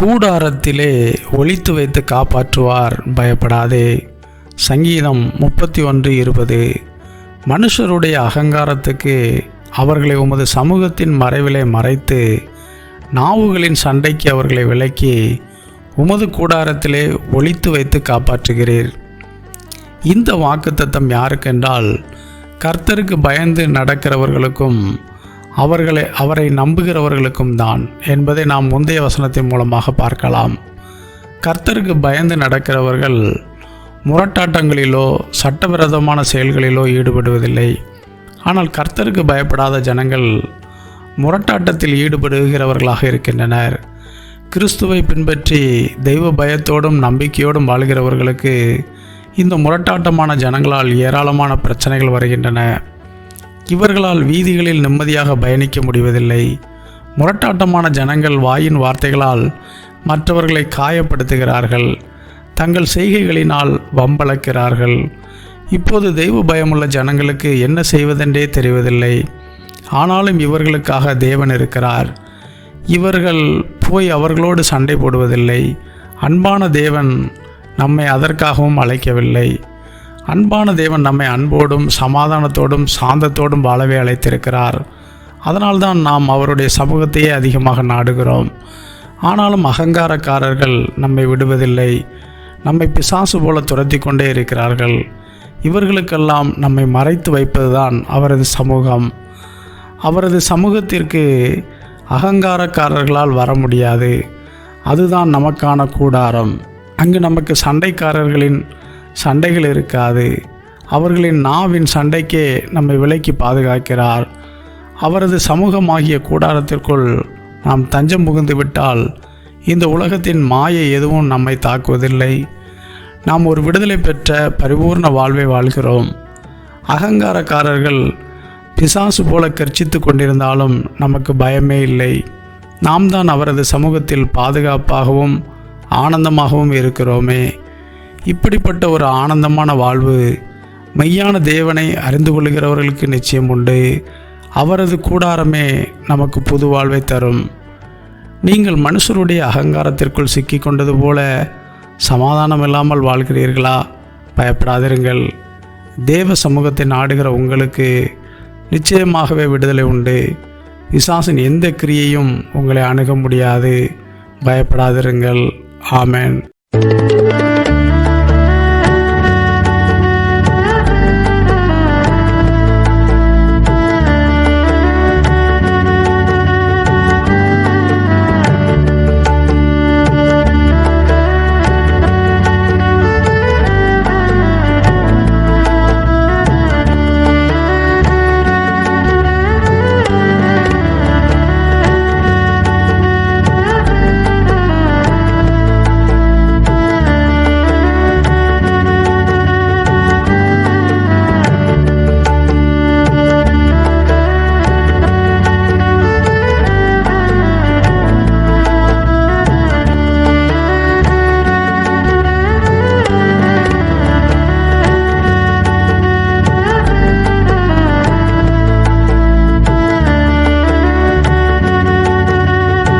கூடாரத்திலே ஒழித்து வைத்து காப்பாற்றுவார் பயப்படாதே. சங்கீதம் முப்பத்தி ஒன்று இருபது. மனுஷருடைய அகங்காரத்துக்கு அவர்களை உமது சமூகத்தின் மறைவிலே மறைத்து நாவுகளின் சண்டைக்கு அவர்களை விலக்கி உமது கூடாரத்திலே ஒழித்து வைத்து காப்பாற்றுகிறீர். இந்த வாக்குத்தத்தம் யாருக்கென்றால் கர்த்தருக்கு பயந்து நடக்கிறவர்களுக்கும் அவர்களை அவரை நம்புகிறவர்களுக்கும் தான் என்பதை நாம் முந்தைய வசனத்தின் மூலமாக பார்க்கலாம். கர்த்தருக்கு பயந்து நடக்கிறவர்கள் முரட்டாட்டங்களிலோ சட்டவிரோதமான செயல்களிலோ ஈடுபடுவதில்லை. ஆனால் கர்த்தருக்கு பயப்படாத ஜனங்கள் முரட்டாட்டத்தில் ஈடுபடுகிறவர்களாக இருக்கின்றனர். கிறிஸ்துவை பின்பற்றி தெய்வ பயத்தோடும் நம்பிக்கையோடும் வாழ்கிறவர்களுக்கு இந்த முரட்டாட்டமான ஜனங்களால் ஏராளமான பிரச்சனைகள் வருகின்றன. இவர்களால் வீதிகளில் நிம்மதியாக பயணிக்க முடிவதில்லை. முரட்டாட்டமான ஜனங்கள் வாயின் வார்த்தைகளால் மற்றவர்களை காயப்படுத்துகிறார்கள். தங்கள் செய்கைகளினால் வம்பளக்கிறார்கள். இப்போது தெய்வ பயமுள்ள ஜனங்களுக்கு என்ன செய்வதென்றே தெரிவதில்லை. ஆனாலும் இவர்களுக்காக தேவன் இருக்கிறார். இவர்கள் போய் அவர்களோடு சண்டை போடுவதில்லை. அன்பான தேவன் நம்மை அதற்காகவும் அழைக்கவில்லை. அன்பான தேவன் நம்மை அன்போடும் சமாதானத்தோடும் சாந்தத்தோடும் வாழவே அழைத்திருக்கிறார். அதனால்தான் நாம் அவருடைய சமூகத்தையே அதிகமாக நாடுகிறோம். ஆனாலும் அகங்காரக்காரர்கள் நம்மை விடுவதில்லை. நம்மை பிசாசு போல துரத்தி கொண்டே இருக்கிறார்கள். இவர்களுக்கெல்லாம் நம்மை மறைத்து வைப்பதுதான் அவரது சமூகம். அவரது சமூகத்திற்கு அகங்காரக்காரர்களால் வர முடியாது. அதுதான் நமக்கான கூடாரம். அங்கு நமக்கு சண்டைக்காரர்களின் சண்டைகள் இருக்காது. அவர்களின் நாவின் சண்டைக்கே நம்மை விலைக்கு பாதுகாக்கிறார். அவரது சமூகமாகிய கூடாரத்திற்குள் நாம் தஞ்சம் புகுந்து விட்டால் இந்த உலகத்தின் மாயை எதுவும் நம்மை தாக்குவதில்லை. நாம் ஒரு விடுதலை பெற்ற பரிபூர்ண வாழ்வை வாழ்கிறோம். அகங்காரக்காரர்கள் பிசாசு போல கர்ச்சித்து கொண்டிருந்தாலும் நமக்கு பயமே இல்லை. நாம் தான் அவரது சமூகத்தில் பாதுகாப்பாகவும் ஆனந்தமாகவும் இருக்கிறோமே. இப்படிப்பட்ட ஒரு ஆனந்தமான வாழ்வு மெய்யான தேவனை அறிந்து கொள்கிறவர்களுக்கு நிச்சயம் உண்டு. அவரது கூடாரமே நமக்கு புது வாழ்வை தரும். நீங்கள் மனுஷருடைய அகங்காரத்திற்குள் சிக்கிக் கொண்டது போல சமாதானம் இல்லாமல் வாழ்கிறீர்களா? பயப்படாதிருங்கள். தேவ சமூகத்தை நாடுகிற உங்களுக்கு நிச்சயமாகவே விடுதலை உண்டு. விசாசின் எந்த கிரியையும் உங்களை அணுக முடியாது. பயப்படாதிருங்கள். ஆமேன்.